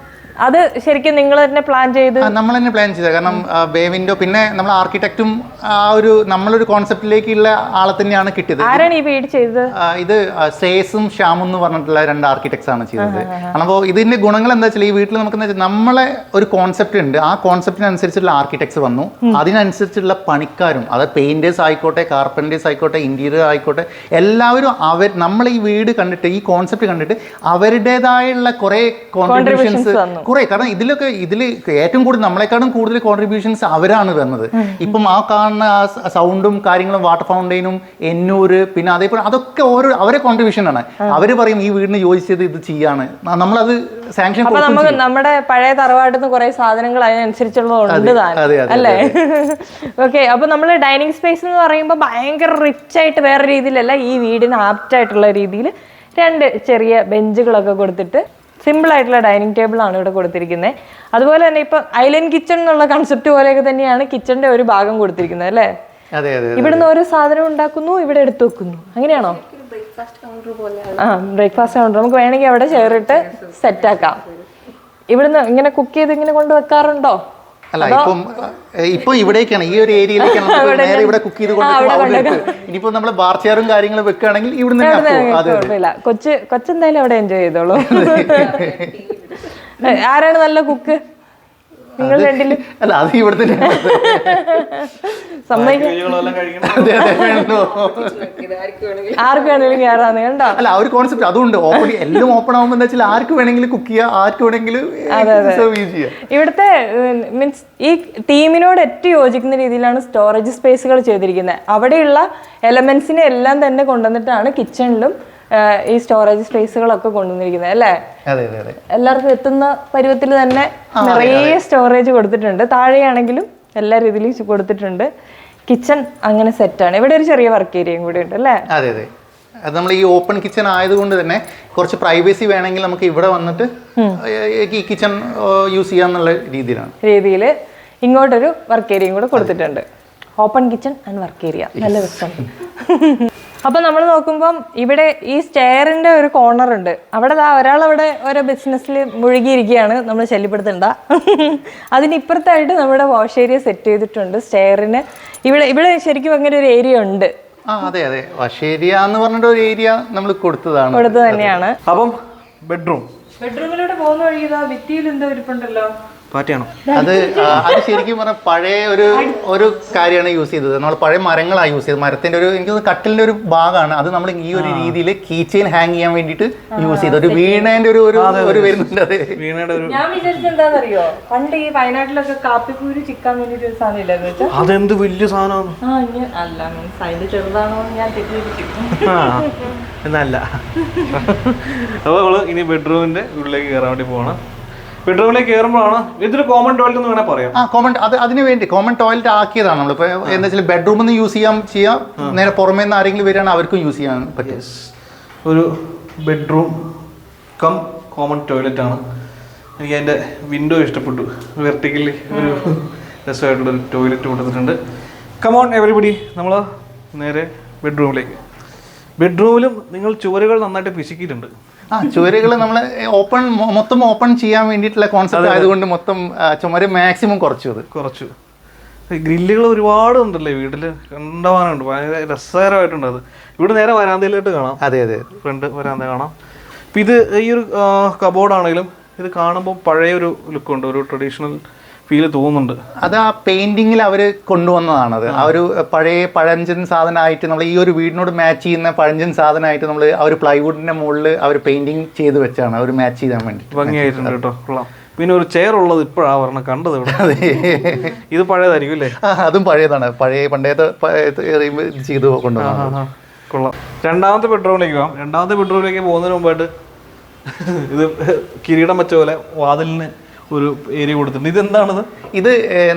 അത് ശരിക്കും നിങ്ങൾ തന്നെ പ്ലാൻ ചെയ്ത് നമ്മൾ തന്നെ പ്ലാൻ ചെയ്തത്. കാരണം ബേ വിൻഡോ പിന്നെ നമ്മൾ ആർക്കിടെക്റ്റും ആ ഒരു നമ്മളൊരു കോൺസെപ്റ്റിലേക്കുള്ള ആളെ തന്നെയാണ് കിട്ടിയത്. ആരാണ് ഈ വീട് ചെയ്തത്? ഇത് സേസും ഷ്യാമും എന്ന് പറഞ്ഞിട്ടുള്ള രണ്ട് ആർക്കിടെക്ട്സ് ആണ് ചെയ്തത്. അപ്പോൾ ഇതിന്റെ ഗുണങ്ങൾ എന്താ വെച്ചാൽ ഈ വീട്ടിൽ നമുക്ക് നമ്മളെ ഒരു കോൺസെപ്റ്റ് ഉണ്ട്. ആ കോൺസെപ്റ്റിനനുസരിച്ചുള്ള ആർക്കിടെക്ട്സ് വന്നു. അതിനനുസരിച്ചുള്ള പണിക്കാരും അത് പെയിന്റേഴ്സ് ആയിക്കോട്ടെ കാർപ്പന്റേഴ്സ് ആയിക്കോട്ടെ ഇന്റീരിയർ ആയിക്കോട്ടെ എല്ലാവരും അവർ നമ്മൾ ഈ വീട് കണ്ടിട്ട് ഈ കോൺസെപ്റ്റ് കണ്ടിട്ട് അവരുടേതായുള്ള കുറെ കോൺട്രിബ്യൂഷൻസ്. കുറെ കാരണം ഇതിലൊക്കെ ഇതിൽ ഏറ്റവും കൂടുതൽ നമ്മളെക്കാളും കൂടുതൽ കോൺട്രിബ്യൂഷൻസ് അവരാണ് തന്നത്. ഇപ്പം ആ കാണുന്ന ആ സൗണ്ടും കാര്യങ്ങളും വാട്ടർ ഫൗണ്ടൈനും എന്നൂര് പിന്നെ അതേപോലെ അതൊക്കെ ഓരോ അവരെ കോൺട്രിബ്യൂഷൻ ആണ്. അവർ പറയും ഈ വീടിന് യോജിച്ചത് ഇത് ചെയ്യാണ്. നമ്മളത് സാങ്ഷൻ നമുക്ക് നമ്മുടെ പഴയ തറവാട്ടിൽ നിന്ന് കുറെ സാധനങ്ങൾ അതിനനുസരിച്ചുള്ളത് ഉണ്ട് താൻ അതെ, അതെ, അല്ലേ? ഓക്കെ അപ്പൊ നമ്മൾ ഡൈനിങ് സ്പേസ് എന്ന് പറയുമ്പോൾ ഭയങ്കര റിച്ച് ആയിട്ട് വേറെ രീതിയിലല്ല ഈ വീടിന് ആപ്റ്റ് ആയിട്ടുള്ള രീതിയിൽ രണ്ട് ചെറിയ ബെഞ്ചുകളൊക്കെ കൊടുത്തിട്ട് സിമ്പിൾ ആയിട്ടുള്ള ഡൈനിങ് ടേബിൾ ആണ് ഇവിടെ കൊടുത്തിരിക്കുന്നത് അതുപോലെ തന്നെ ഇപ്പൊ ഐലൻഡ് കിച്ചൺ എന്നുള്ള കൺസെപ്റ്റ് പോലെയൊക്കെ തന്നെയാണ് കിച്ചണിന്റെ ഒരു ഭാഗം കൊടുത്തിരിക്കുന്നത് അല്ലേ? ഇവിടുന്ന് ഓരോ സാധനം ഉണ്ടാക്കുന്നു ഇവിടെ എടുത്തു വെക്കുന്നു. അങ്ങനെയാണോ? ആ ബ്രേക്ക്ഫാസ്റ്റ് കൗണ്ടർ നമുക്ക് വേണമെങ്കിൽ അവിടെ ചേറിട്ട് സെറ്റ് ആക്കാം. ഇവിടുന്ന് ഇങ്ങനെ കുക്ക് ചെയ്ത് ഇങ്ങനെ കൊണ്ട് വെക്കാറുണ്ടോ? അല്ല ഇപ്പം ഇപ്പൊ ഇവിടേക്കാണ് ഈ ഒരു ഏരിയയിലേക്കാണ് നേരെ ഇവിടെ കുക്ക് ചെയ്ത് അവിടെ ഇനിയിപ്പോ നമ്മൾ ബാർ ചെയറും കാര്യങ്ങളും വെക്കുകയാണെങ്കിൽ ഇവിടെ നിന്ന് കൊച്ച് കൊച്ചെന്തായാലും അവിടെ എൻജോയ് ചെയ്തോളൂ. ആരാണ് നല്ല കുക്ക് നിങ്ങൾ രണ്ടിലും. അല്ല അത് ഇവിടുത്തെ ആർക്ക് വേണമെങ്കിലും കയറാന്ന് കണ്ടോ അല്ല ആ ഒരു കോൺസെപ്റ്റ് അതുണ്ട്. ഓപ്പൺ എല്ലാം ഓപ്പൺ ആവുമ്പോൾ എന്താ വെച്ചാൽ ആർക്ക് വേണമെങ്കിലും കുക്ക് ചെയ്യാം ആർക്ക് വേണമെങ്കിലും സെർവ് ചെയ്യാം. ഇവിടുത്തെ മീൻസ് ഈ ടീമിനോട് ഏറ്റവും യോജിക്കുന്ന രീതിയിലാണ് സ്റ്റോറേജ് സ്പേസുകൾ ചെയ്തിരിക്കുന്നത് അവിടെയുള്ള എലമെന്റ്സിനെ എല്ലാം തന്നെ കൊണ്ടുവന്നിട്ടാണ് കിച്ചണിലും ഈ സ്റ്റോറേജ് സ്പേസുകളൊക്കെ കൊണ്ടുവന്നിരിക്കുന്നത് അല്ലേ? എല്ലാവർക്കും എത്തുന്ന പരുവത്തിൽ തന്നെ നിറയെ സ്റ്റോറേജ് കൊടുത്തിട്ടുണ്ട്. താഴെയാണെങ്കിലും എല്ലാ രീതിയിലും കൊടുത്തിട്ടുണ്ട്. കിച്ചൺ അങ്ങനെ സെറ്റാണ് ഇവിടെ ഒരു ചെറിയ വർക്ക് ഏരിയയും കൂടി ഉണ്ട് അല്ലേ? അതെ അതെ. അത് നമ്മൾ ഈ ഓപ്പൺ കിച്ചൺ ആയതുകൊണ്ട് തന്നെ കുറച്ച് പ്രൈവസി വേണമെങ്കിൽ നമുക്ക് ഇവിടെ വന്നിട്ട് ഈ കിച്ചൺ യൂസ് ചെയ്യാന്നുള്ള രീതിയിലാണ്. രീതിയിൽ ഇങ്ങോട്ടൊരു വർക്ക് ഏരിയയും കൂടെ കൊടുത്തിട്ടുണ്ട്. Open kitchen and work area നല്ല രസമുണ്ട് അപ്പൊ നമ്മൾ നോക്കുമ്പം ഇവിടെ ഈ സ്റ്റെയറിന്റെ ഒരു കോർണർ ഉണ്ട്. അവിടെ ദാ ഒരാൾ അവിടെ ഓരോ ബിസിനസ്സിൽ മുഴുകിയിരിക്കുകയാണ്. നമ്മൾ ശല്യപ്പെടുത്തണ്ട. അതിനിപ്പുറത്തായിട്ട് നമ്മുടെ വാഷ് ഏരിയ സെറ്റ് ചെയ്തിട്ടുണ്ട് സ്റ്റെയറിന്. ഇവിടെ ഇവിടെ ശരിക്കും അങ്ങനെ ഒരു ഏരിയ ഉണ്ട്. ആ അതെ അതെ. ഏരിയ എന്ന് പറഞ്ഞിട്ട് ഒരു ഏരിയ നമ്മൾ കൊടുത്തതാണ്. കൊടുത്തു തന്നെയാണ്. അപ്പം ബെഡ്റൂം ബെഡ്റൂമിലൂടെ പോകുന്ന വഴി ഇതാ ഭിത്തിയിൽ എന്തോ ഇരിപ്പുണ്ടല്ലോ. പാറ്റിയാണോ? അത് അത് ശരിക്കും പറഞ്ഞാൽ പഴയ ഒരു ഒരു കാര്യമാണ് യൂസ് ചെയ്തത്. നമ്മൾ പഴയ മരങ്ങളാണ് യൂസ് ചെയ്തത്. മരത്തിന്റെ ഒരു എനിക്ക് കട്ടിലിന്റെ ഒരു ഭാഗമാണ്. അത് നമ്മൾ ഈ ഒരു രീതിയിൽ കീ ചെയിൻ ഹാങ് ചെയ്യാൻ വേണ്ടിയിട്ട് യൂസ് ചെയ്തത് ഒരു വീണേന്റെ ഒരു ഒരു ഒരു വരുന്നുണ്ട് അത്. വീണയുടെ ഒരു ഞാൻ വിചാരിച്ചത് എന്താണെന്നറിയോ? പണ്ട് ഈ വയനാട്ടിലൊക്കെ കാപ്പിക്കൂര് ചിക്കാൻ വേണ്ടിട്ട് ഒരു സാധനം ഇല്ലാന്ന് വെച്ചാൽ അതെന്ത് വലിയ സാധനമാണ്? ആ അല്ല മീൻസ് അതിന്റെ ചെറുതാണോ ഞാൻ തെറ്റിദ്ധരിച്ചു. ആ എന്നല്ല. അപ്പോൾ നമ്മൾ ഇനി ബെഡ്റൂമിന്റെ ഉള്ളിലേക്ക് കയറാൻ വേണ്ടി പോകണം ബെഡ്റൂമിലേക്ക് കയറുമ്പോഴാണ് ഇതൊരു കോമൺ ടോയ്ലറ്റ് എന്ന് വേണേൽ പറയാം. ആ കോമൺ അത് അതിന് വേണ്ടി കോമൺ ടോയ്ലറ്റ് ആക്കിയതാണ് നമ്മളിപ്പോൾ എന്താ വെച്ചാൽ ബെഡ്റൂമിൽ നിന്ന് യൂസ് ചെയ്യാം ചെയ്യാം നേരെ പുറമേ നിന്ന് ആരെങ്കിലും വരികയാണ് അവർക്കും യൂസ് ചെയ്യാൻ പറ്റും. ഒരു ബെഡ്റൂം കം കോമൺ ടോയ്ലറ്റ് ആണ്. എനിക്ക് അതിന്റെ വിൻഡോ ഇഷ്ടപ്പെട്ടു. വെർട്ടിക്കലി ഒരു രസമായിട്ടുള്ള ഒരു ടോയ്ലറ്റ് കൊടുത്തിട്ടുണ്ട് കമോൺ എവറിബഡി നമ്മൾ നേരെ ബെഡ്റൂമിലേക്ക് ബെഡ്റൂമിലും നിങ്ങൾ ചുവരുകൾ നന്നായിട്ട് പിശുക്കിയിട്ടുണ്ട്. ആ ചുവരുകൾ നമ്മൾ ഓപ്പൺ മൊത്തം ഓപ്പൺ ചെയ്യാൻ വേണ്ടിയിട്ടുള്ള കോൺസെപ്റ്റ് ആയതുകൊണ്ട് മൊത്തം ചുമര് മാക്സിമം കുറച്ചു അത്. കുറച്ചു. ഗ്രില്ലുകൾ ഒരുപാട് ഉണ്ടല്ലേ വീട്ടിൽ കണ്ടവാനുണ്ട് ഭയങ്കര രസകരമായിട്ടുണ്ട് അത്. ഇവിടെ നേരെ വരാന്തയിലോട്ട് കാണാം. അതെ അതെ. ഫ്രണ്ട് വരാന്ത കാണാം. അപ്പം ഇത് ഈ ഒരു കബോർഡാണെങ്കിലും ഇത് കാണുമ്പോൾ പഴയ ഒരു ലുക്കുണ്ട് ഒരു ട്രഡീഷണൽ ഫീൽ തോന്നുന്നുണ്ട്. അത് ആ പെയിന്റിങ്ങിൽ അവർ കൊണ്ടുവന്നതാണത്. ആ. ഒരു പഴയ പഴഞ്ചൻ സാധനമായിട്ട് നമ്മൾ ഈ ഒരു വീടിനോട് മാച്ച് ചെയ്യുന്ന പഴഞ്ചൻ സാധനമായിട്ട് നമ്മൾ ആ ഒരു പ്ലൈവുഡിന്റെ മുകളിൽ അവർ പെയിന്റിങ് ചെയ്ത് വെച്ചാണ് അവർ മാച്ച് ചെയ്യാൻ വേണ്ടി ഭംഗിയായിട്ടുണ്ട് കേട്ടോ. കൊള്ളാം. പിന്നെ ഒരു ചെയർ ഉള്ളത് ഇപ്പോഴാണ് പറഞ്ഞ കണ്ടത് ഇവിടെ. അതെ. ഇത് പഴയതായിരിക്കും അല്ലേ? ആ, അതും പഴയതാണ്. പഴയ പണ്ടേത്തെ പ- ഇത് ഇത് ചെയ്ത് കൊണ്ടുവന്നതാണ്. ആ, കൊള്ളാം. രണ്ടാമത്തെ ബെഡ്റൂമിലേക്ക് പോകാം. രണ്ടാമത്തെ ബെഡ്റൂമിലേക്ക് പോകുന്നതിന് മുമ്പായിട്ട് ഇത് കിരീടം വെച്ച പോലെ വാതിലിന് ഒരു ഏരിയ കൊടുത്തിട്ടുണ്ട്. ഇതെന്താണത്? ഇത്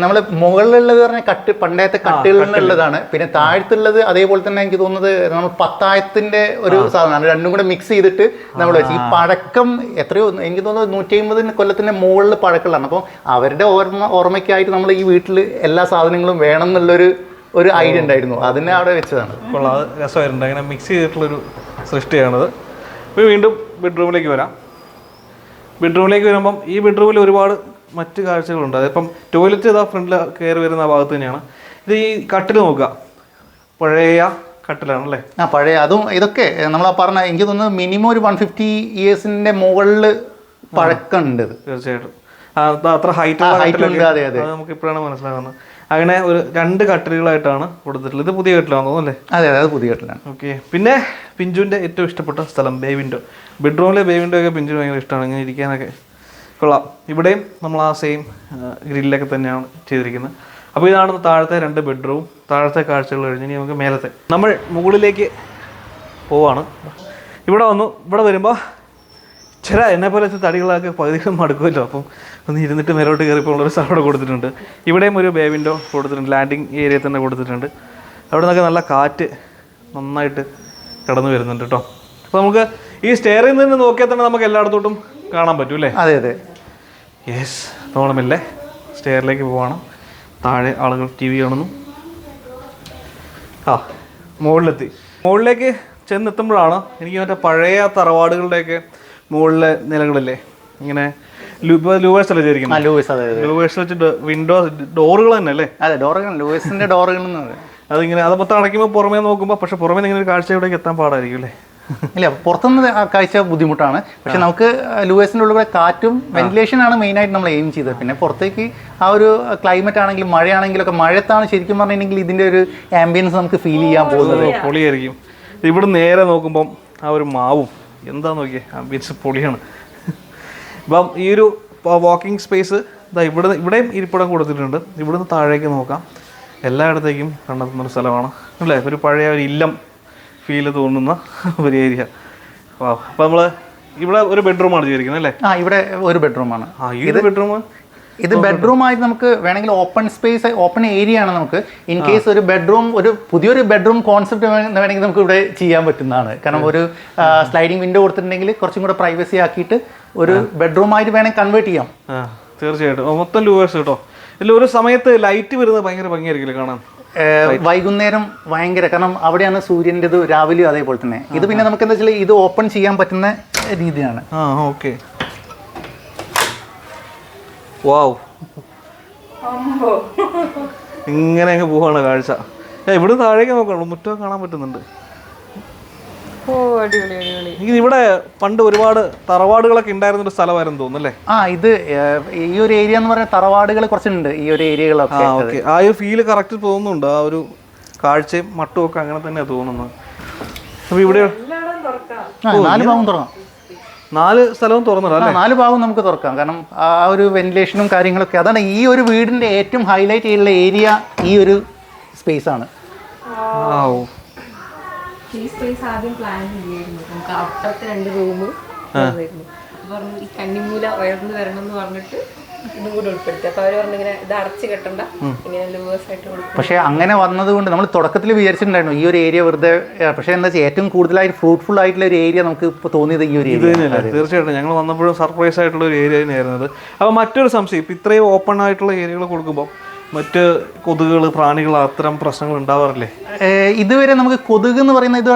നമ്മൾ മുകളിലുള്ളത് പറഞ്ഞ കട്ട് പണ്ടത്തെ കട്ടുകളിലുള്ളതാണ് പിന്നെ താഴത്തുള്ളത് അതേപോലെ തന്നെ എനിക്ക് തോന്നുന്നത് നമ്മൾ പത്തായത്തിന്റെ ഒരു സാധനമാണ്. രണ്ടും കൂടെ മിക്സ് ചെയ്തിട്ട് നമ്മൾ വെച്ച്. ഈ പഴക്കം എത്രയോ എനിക്ക് തോന്നുന്നത് നൂറ്റി അമ്പത് കൊല്ലത്തിന്റെ മുകളിൽ പഴക്കമുള്ളതാണ് അപ്പോൾ അവരുടെ ഓർമ്മ ഓർമ്മയ്ക്കായിട്ട് നമ്മൾ ഈ വീട്ടിൽ എല്ലാ സാധനങ്ങളും വേണം എന്നുള്ളൊരു ഒരു ഐഡിയ ഉണ്ടായിരുന്നു. അതിനെ അവിടെ വെച്ചതാണ്. കൊള്ളാം. അത് രസമായിട്ടുണ്ട്. അങ്ങനെ മിക്സ് ചെയ്തിട്ടുള്ളൊരു സൃഷ്ടിയാണത്. ഇപ്പോൾ വീണ്ടും ബെഡ്റൂമിലേക്ക് വരാം. ബെഡ്റൂമിലേക്ക് വരുമ്പം ഈ ബെഡ്റൂമിൽ ഒരുപാട് മറ്റ് കാഴ്ചകളുണ്ട്. അതിപ്പം ടോയ്ലറ്റ് ഇതാ ഫ്രണ്ടിൽ കയറി വരുന്ന ഭാഗത്ത് തന്നെയാണ്. ഇത് ഈ കട്ടിൽ നോക്കുക. പഴയ കട്ടിലാണ് അല്ലേ? ആ പഴയ അതും ഇതൊക്കെ നമ്മൾ പറഞ്ഞ എനിക്ക് തോന്നുന്നത് മിനിമം ഒരു വൺ ഫിഫ്റ്റി ഇയേഴ്സിന്റെ മുകളിൽ പഴക്കമുണ്ട് തീർച്ചയായിട്ടും. അത്ര ഹൈറ്റ് ഹൈറ്റ് ഉണ്ട്, അതെ, അതെ. നമുക്ക് ഇപ്പോഴാണ് മനസ്സിലാകുന്നത്. അങ്ങനെ ഒരു രണ്ട് കട്ടിലുകളായിട്ടാണ് കൊടുത്തിട്ടുള്ളത്. ഇത് പുതിയ കട്ടിലാണെന്ന് തോന്നുന്നു അല്ലേ? അതെ അതെ അത് പുതിയ കെട്ടിലാണ്. ഓക്കെ. പിന്നെ പിഞ്ചുവിന്റെ ഏറ്റവും ഇഷ്ടപ്പെട്ട സ്ഥലം ബേ വിൻഡോ. ബെഡ്റൂമിലെ ബേ വിൻഡോ ഒക്കെ പിഞ്ചു ഭയങ്കര ഇഷ്ടമാണ്. ഇങ്ങനെ ഇരിക്കാനൊക്കെ കൊള്ളാം. ഇവിടെയും നമ്മൾ ആ സെയിം ഗ്രില്ലൊക്കെ തന്നെയാണ് ചെയ്തിരിക്കുന്നത്. അപ്പോൾ ഇതാണ് താഴത്തെ രണ്ട് ബെഡ്റൂം. താഴത്തെ കാഴ്ചകൾ കഴിഞ്ഞ് ഇനി നമുക്ക് മേലത്തെ. നമ്മൾ മുകളിലേക്ക് പോവാണ്. ഇവിടെ വന്നു. ഇവിടെ വരുമ്പോൾ ചില എന്നെ പോലത്തെ തടികളൊക്കെ പകുതിയും മടുക്കുമല്ലോ. അപ്പം ഒന്ന് ഇരുന്നിട്ട് മേലോട്ട് കയറിപ്പോൾ ഒരു സ്ഥലം അവിടെ കൊടുത്തിട്ടുണ്ട്. ഇവിടെയും ഒരു ബേ വിൻഡോ കൊടുത്തിട്ടുണ്ട്. ലാൻഡിങ് ഏരിയ തന്നെ കൊടുത്തിട്ടുണ്ട്. അവിടെ നിന്നൊക്കെ നല്ല കാറ്റ് നന്നായിട്ട് കടന്നു വരുന്നുണ്ട് കേട്ടോ. അപ്പോൾ നമുക്ക് ഈ സ്റ്റെയറിൽ നിന്ന് നോക്കിയാൽ തന്നെ നമുക്ക് എല്ലായിടത്തോട്ടും കാണാൻ പറ്റും അല്ലേ? അതെ അതെ. യെസ് തോണമില്ലേ സ്റ്റെയറിലേക്ക് പോവാണ്. താഴെ ആളുകൾ ടി വി കാണുന്നു. ആ മുകളിലെത്തി. മുകളിലേക്ക് ചെന്നെത്തുമ്പോഴാണ് എനിക്ക് മറ്റേ പഴയ തറവാടുകളുടെയൊക്കെ മുകളിലെ നിലകളില്ലേ? ഇങ്ങനെ ലൂവേഴ്സ് അല്ലേ അതെ ലൂവേഴ്സ് വെച്ച് വിൻഡോ ഡോറുകൾ തന്നെ അല്ലേ? അതെ ഡോറുകൾ ലൂവേഴ്സിന്റെ ഡോറുകൾ അതിങ്ങനെ അത് മൊത്തം അടയ്ക്കുമ്പോൾ പുറമേ നോക്കുമ്പോൾ പക്ഷെ പുറമേ ഇങ്ങനെ ഒരു കാഴ്ച ഇവിടേക്ക് എത്താൻ പാടായിരിക്കും അല്ലേ? ഇല്ല പുറത്തുനിന്ന് ആ കാഴ്ച ബുദ്ധിമുട്ടാണ്. പക്ഷെ നമുക്ക് ലൂവേഴ്സിന്റെ ഉള്ളിൽ കൂടെ കാറ്റും വെന്റിലേഷൻ ആണ് മെയിൻ ആയിട്ട് നമ്മൾ എയിം ചെയ്തത്. പിന്നെ പുറത്തേക്ക് ആ ഒരു ക്ലൈമറ്റ് ആണെങ്കിലും മഴയാണെങ്കിലും ഒക്കെ മഴത്താണ് ശരിക്കും പറഞ്ഞിട്ടുണ്ടെങ്കിൽ ഇതിന്റെ ഒരു ആംബിയൻസ് നമുക്ക് ഫീൽ ചെയ്യാൻ പോകുന്നത്. പൊളിയായിരിക്കും. ഇവിടെ നേരെ നോക്കുമ്പം ആ ഒരു മാവും എന്താ നോക്കിയേ? ആംബിയൻസ് പൊളിയാണ്. ഇപ്പം ഈ ഒരു വാക്കിംഗ് സ്പേസ് ഇതാ ഇവിടെ ഇവിടെയും ഇരിപ്പിടം കൊടുത്തിട്ടുണ്ട്. ഇവിടുന്ന് താഴേക്ക് നോക്കാം. എല്ലായിടത്തേക്കും കണ്ടെത്തുന്ന ഒരു സ്ഥലമാണ്. അല്ലേ? ഒരു പഴയ ഒരു ഇല്ലം ഫീൽ തോന്നുന്ന ഒരു ഏരിയ അപ്പം നമ്മൾ ഇവിടെ ഒരു ബെഡ്റൂമാണ് ചെയ്തിരിക്കുന്നത് അല്ലേ? ആ ഇവിടെ ഒരു ബെഡ്റൂമാണ് ആ ഈ ബെഡ്റൂം ഇത് ബെഡ്റൂം ആയിട്ട് നമുക്ക് വേണമെങ്കിൽ ഓപ്പൺ സ്പേസ് ഓപ്പൺ ഏരിയ ആണ് നമുക്ക്. ഇൻ കേസ് ഒരു ബെഡ്റൂം ഒരു പുതിയൊരു ബെഡ്റൂം കോൺസെപ്റ്റ് വേണമെങ്കിൽ നമുക്ക് ഇവിടെ ചെയ്യാൻ പറ്റുന്നതാണ്. കാരണം ഒരു സ്ലൈഡിംഗ് വിൻഡോ കൊടുത്തിട്ടുണ്ടെങ്കിൽ കുറച്ചും കൂടെ പ്രൈവസി ആക്കിയിട്ട് ഒരു ബെഡ്റൂം ആയിട്ട് വേണമെങ്കിൽ കൺവേർട്ട് ചെയ്യാം. തീർച്ചയായിട്ടും. മൊത്തം ലൂവേഴ്സ് കേട്ടോ ഇതിൽ ഒരു സമയത്ത് ലൈറ്റ് വരുന്നത് ഭയങ്കര ഭംഗിയായിരിക്കില്ലേ കാണാൻ? വൈകുന്നേരം ഭയങ്കര കാരണം അവിടെയാണ് സൂര്യന്റെത് രാവിലെയും അതേപോലെ തന്നെ. ഇത് പിന്നെ നമുക്ക് എന്താ വെച്ചാൽ ഇത് ഓപ്പൺ ചെയ്യാൻ പറ്റുന്ന രീതിയാണ്. ആ ഓക്കെ. വാവ്. ഇങ്ങനെ അങ്ങ് പോവാണ് കാഴ്ച. ഏ, ഇവിടെ താഴേക്ക് നോക്കണം മുറ്റം കാണാൻ പറ്റുന്നുണ്ട്. ഇവിടെ പണ്ട് ഒരുപാട് തറവാടുകളൊക്കെ ഉണ്ടായിരുന്ന ഒരു സ്ഥലമായിരുന്നു തോന്നുന്നു അല്ലേ ആ ഇത് ഈ ഒരു ഏരിയ എന്ന് പറഞ്ഞാൽ തറവാടുകൾ കുറച്ചുണ്ട് ഈ ഒരു ആ ഏരിയകളൊക്കെ ഓക്കെ. ആ ഒരു ഫീൽ കറക്റ്റ് തോന്നുന്നുണ്ട്. ആ ഒരു കാഴ്ചയും മട്ടും ഒക്കെ അങ്ങനെ തന്നെയാണ് തോന്നുന്നത്. അപ്പൊ ഇവിടെ നാല് ഭാഗം തുറക്കാം. നാല് സ്ഥലവും തുറന്നിടാം നാല് ഭാഗം നമുക്ക് തുറക്കാം. കാരണം ആ ഒരു വെന്റിലേഷനും കാര്യങ്ങളൊക്കെ അതാണ് ഈ ഒരു വീടിന്റെ ഏറ്റവും ഹൈലൈറ്റ് ചെയ്യുള്ള ഏരിയ ഈ ഒരു സ്പേസ് ആണ്. ഈ സ്പേസ് ആദ്യം പ്ലാൻ ചെയ്യായിരുന്നു നമുക്ക് അപ്പുറത്തെ രണ്ട് റൂം പറഞ്ഞു ഈ കന്നിമൂല ഉയർന്നു വരണം എന്ന് പറഞ്ഞിട്ട് ഇതും കൂടി ഉൾപ്പെടുത്തി. അപ്പൊ അവർ പറഞ്ഞിങ്ങനെ ഇത് അടച്ചു കെട്ടണ്ട. ഇങ്ങനെ ലൂവേഴ്സ് ആയിട്ട് കൊടുക്കും. പക്ഷേ അങ്ങനെ വന്നതുകൊണ്ട് നമ്മൾ തുടക്കത്തിൽ വിചാരിച്ചിട്ടുണ്ടായിരുന്നു ഈ ഒരു ഏരിയ വെറുതെ പക്ഷെ എന്താ വെച്ചാൽ ഏറ്റവും കൂടുതലായിട്ട് ഫ്രൂട്ട്ഫുൾ ആയിട്ടുള്ള ഒരു ഏരിയ നമുക്ക് ഇപ്പോൾ തോന്നിയത് ഈ ഒരു ഇത് ഏരിയ തന്നെയല്ലേ തീർച്ചയായിട്ടും. ഞങ്ങൾ വന്നപ്പോഴും സർപ്രൈസ് ആയിട്ടുള്ള ഒരു ഏരിയ തന്നെയായിരുന്നു അത് അപ്പോൾ മറ്റൊരു സംശയം ഇപ്പം ഇത്രയും ഓപ്പൺ ആയിട്ടുള്ള ഏരിയകൾ കൊടുക്കുമ്പോൾ മറ്റ് കൊതുകുകൾ പ്രാണികൾ അത്തരം പ്രശ്നങ്ങൾ ഉണ്ടാവാറില്ലേ? ഇതുവരെ നമുക്ക് കൊതുക് എന്ന് പറയുന്നത് ഇത്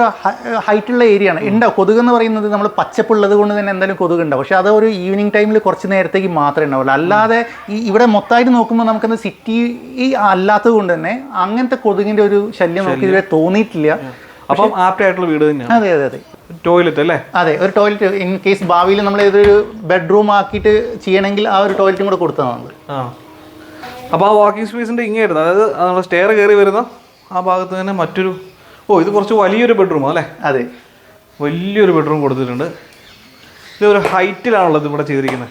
ഹൈറ്റുള്ള ഏരിയ ആണ്. ഉണ്ടാവും കൊതുക് എന്ന് പറയുന്നത് നമ്മൾ പച്ചപ്പുള്ളത് കൊണ്ട് തന്നെ എന്തായാലും കൊതുക് ഉണ്ടാവും. പക്ഷേ അത് ഒരു ഈവനിങ് ടൈമിൽ കുറച്ച് നേരത്തേക്ക് മാത്രമേ ഉണ്ടാവുള്ളൂ. അല്ലാതെ ഈ ഇവിടെ മൊത്തമായിട്ട് നോക്കുമ്പോൾ നമുക്കത് സിറ്റി അല്ലാത്തത് കൊണ്ട് തന്നെ അങ്ങനത്തെ കൊതുകിന്റെ ഒരു ശല്യം നമുക്ക് ഇതുവരെ തോന്നിയിട്ടില്ല. അപ്പം ആപ്റ്റ് ആയിട്ടുള്ള വീട് തന്നെയാണ് അതെ അതെ അതെ. ടോയ്ലറ്റ് അല്ലേ? അതെ ഒരു ടോയ്ലറ്റ് ഇൻ കേസ് ഭാവിയിൽ നമ്മൾ ഇതൊരു ബെഡ്റൂം ആക്കിയിട്ട് ചെയ്യണമെങ്കിൽ ആ ഒരു ടോയ്ലറ്റും കൂടെ കൊടുത്തതാണ് ആ. അപ്പോൾ ആ വാക്കിംഗ് സ്പേസിന്റെ ഇങ്ങായിരുന്നു അതായത് നമ്മൾ സ്റ്റെയർ കയറി വരുന്ന ആ ഭാഗത്ത് തന്നെ മറ്റൊരു ഓ ഇത് കുറച്ച് വലിയൊരു ബെഡ്റൂം അല്ലേ? അതെ. വലിയൊരു ബെഡ്റൂം കൊടുത്തിട്ടുണ്ട്. ഇത് ഒരു ഹൈറ്റിലാണുള്ളത് ഇവിടെ ചെയ്തിരിക്കുന്നത്.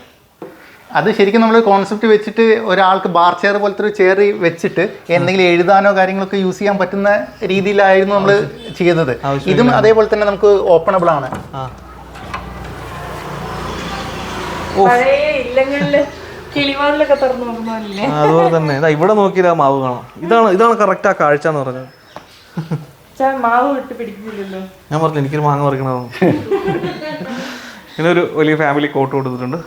അത് ശരിക്കും നമ്മൾ കോൺസെപ്റ്റ് വെച്ചിട്ട് ഒരാൾക്ക് ബാർ ചെയർ പോലത്തെ ഒരു ചെയർ വെച്ചിട്ട് എന്തെങ്കിലും എഴുതാനോ കാര്യങ്ങളൊക്കെ യൂസ് ചെയ്യാൻ പറ്റുന്ന രീതിയിലായിരുന്നു നമ്മൾ ചെയ്യുന്നത് ഇതും അതേപോലെ തന്നെ നമുക്ക് ഓപ്പണബിൾ ആണ്. ഓ. കിളിവാതിലൊക്കെ തുറന്നു അതുപോലെ തന്നെ. ഇതാ ഇവിടെ നോക്കിയാൽ ആ മാവ് കാണാം. ഇതാണ് ഇതാണ് കറക്റ്റ് ആ കാഴ്ച എന്ന് പറഞ്ഞത്. മാവ് വിട്ട് പിടിക്കുന്നില്ലല്ലോ ഞാൻ പറഞ്ഞു എനിക്കൊരു മാങ്ങ പറിക്കണമെന്ന് പിന്നെ ഒരു വലിയ ഫാമിലി കോട്ട് കൊടുത്തിട്ടുണ്ട്.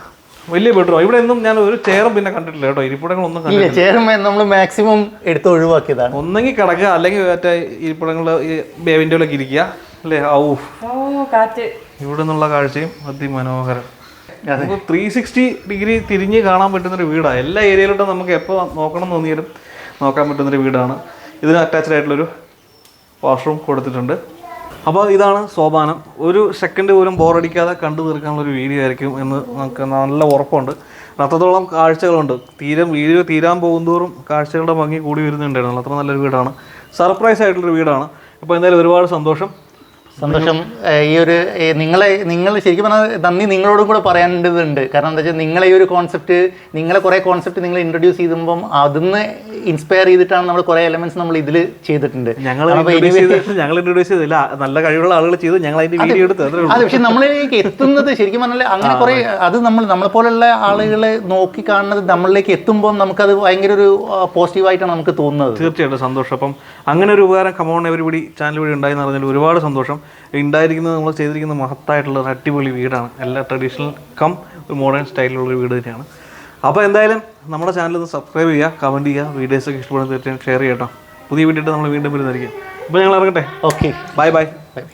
വലിയ ബെഡ്റൂം ഇവിടെ ഒന്നും ഞാൻ ഒരു ചെയറും പിന്നെ കണ്ടിട്ടില്ല കേട്ടോ. ഇരിപ്പിടങ്ങളൊന്നും ഇല്ല കണ്ടിട്ടില്ല. നമ്മൾ മാക്സിമം എടുത്ത് ഒഴിവാക്കിയതാണ്. ഒന്നെങ്കിൽ കിടക്കുക അല്ലെങ്കിൽ മറ്റേ ഇരിപ്പിടങ്ങൾ ഈ വിൻഡോയിലൊക്കെ ഇരിക്കുക. അല്ലേ? ഔ. ഓ കാറ്റ്. ഇവിടെ നിന്നുള്ള കാഴ്ചയും അതിമനോഹരം. ത്രീ സിക്സ്റ്റി ഡിഗ്രി തിരിഞ്ഞ് കാണാൻ പറ്റുന്നൊരു വീടാണ്. എല്ലാ ഏരിയയിലോട്ടും നമുക്ക് എപ്പോൾ നോക്കണം തോന്നിയാലും നോക്കാൻ പറ്റുന്നൊരു വീടാണ്. ഇതിന് അറ്റാച്ച്ഡ് ആയിട്ടുള്ളൊരു വാഷ്റൂം കൊടുത്തിട്ടുണ്ട്. അപ്പോൾ ഇതാണ് സോപാനം. ഒരു സെക്കൻഡ് പോലും ബോറടിക്കാതെ കണ്ടു തീർക്കാനുള്ളൊരു വീഡിയോ ആയിരിക്കും എന്ന് നമുക്ക് നല്ല ഉറപ്പുണ്ട്. അത്രത്തോളം കാഴ്ചകളുണ്ട്. തീരം വീഡിയോ തീരാൻ പോകുന്തോറും കാഴ്ചകളുടെ ഭംഗി കൂടി വരുന്നുണ്ടായിരുന്നു. അത്ര നല്ലൊരു വീടാണ്. സർപ്രൈസ് ആയിട്ടുള്ളൊരു വീടാണ്. അപ്പോൾ എന്തായാലും ഒരുപാട് സന്തോഷം. സന്തോഷം. ഈ ഒരു നിങ്ങളെ നിങ്ങൾ ശരിക്കും പറഞ്ഞാൽ നന്ദി നിങ്ങളോടും കൂടെ പറയേണ്ടതുണ്ട് കാരണം എന്താ വെച്ചാൽ നിങ്ങളെ ഈ ഒരു കോൺസെപ്റ്റ് നിങ്ങളെ കുറേ കോൺസെപ്റ്റ് നിങ്ങൾ ഇൻട്രൊഡ്യൂസ് ചെയ്യുമ്പം അതിന്ന് ഇൻസ്പയർ ചെയ്തിട്ടാണ് നമ്മൾ കുറേ എലമെന്റ്സ് നമ്മൾ ഇതിൽ ചെയ്തിട്ടുണ്ട്. ഞങ്ങൾ ഞങ്ങൾ ഇൻട്രൊഡ്യൂസ് ചെയ്തില്ല നല്ല കഴിവുള്ള ആളുകൾ ചെയ്തു ഞങ്ങൾ അതിന്റെ വീഡിയോ എടുത്ത് അതെ പക്ഷെ നമ്മളിലേക്ക് എത്തുന്നത് ശരിക്കും പറഞ്ഞാൽ അങ്ങനെ കുറെ അത്. നമ്മൾ നമ്മളെ പോലുള്ള ആളുകളെ നോക്കി കാണുന്നത് നമ്മളിലേക്ക് എത്തുമ്പോൾ നമുക്കത് ഭയങ്കര ഒരു പോസിറ്റീവായിട്ടാണ് നമുക്ക് തോന്നുന്നത്. തീർച്ചയായിട്ടും സന്തോഷം. അപ്പം അങ്ങനെ ഒരു ഉപകാരം കമോൺ എവരിബഡി ചാനൽ വഴി ഉണ്ടായി എന്ന് പറഞ്ഞാൽ ഒരുപാട് സന്തോഷം. ഉണ്ടായിരിക്കുന്നത് നമ്മൾ ചെയ്തിരിക്കുന്ന മഹത്തായിട്ടുള്ള ഒരു അടിപൊളി വീടാണ്. എല്ലാ ട്രഡീഷണൽ കം ഒരു മോഡേൺ സ്റ്റൈലിലുള്ള ഒരു വീട് തന്നെയാണ്. അപ്പോൾ എന്തായാലും നമ്മുടെ ചാനൽ ഒന്ന് സബ്സ്ക്രൈബ് ചെയ്യുക കമന്റ് ചെയ്യുക വീഡിയോസൊക്കെ ഇഷ്ടപ്പെടുന്ന തീർച്ചയായും ഷെയർ ചെയ്യട്ടോ പുതിയ വീഡിയോ നമ്മൾ വീണ്ടും വരുന്നതായിരിക്കും. അപ്പോൾ ഞങ്ങൾ ഇറങ്ങട്ടെ? Okay bye bye bye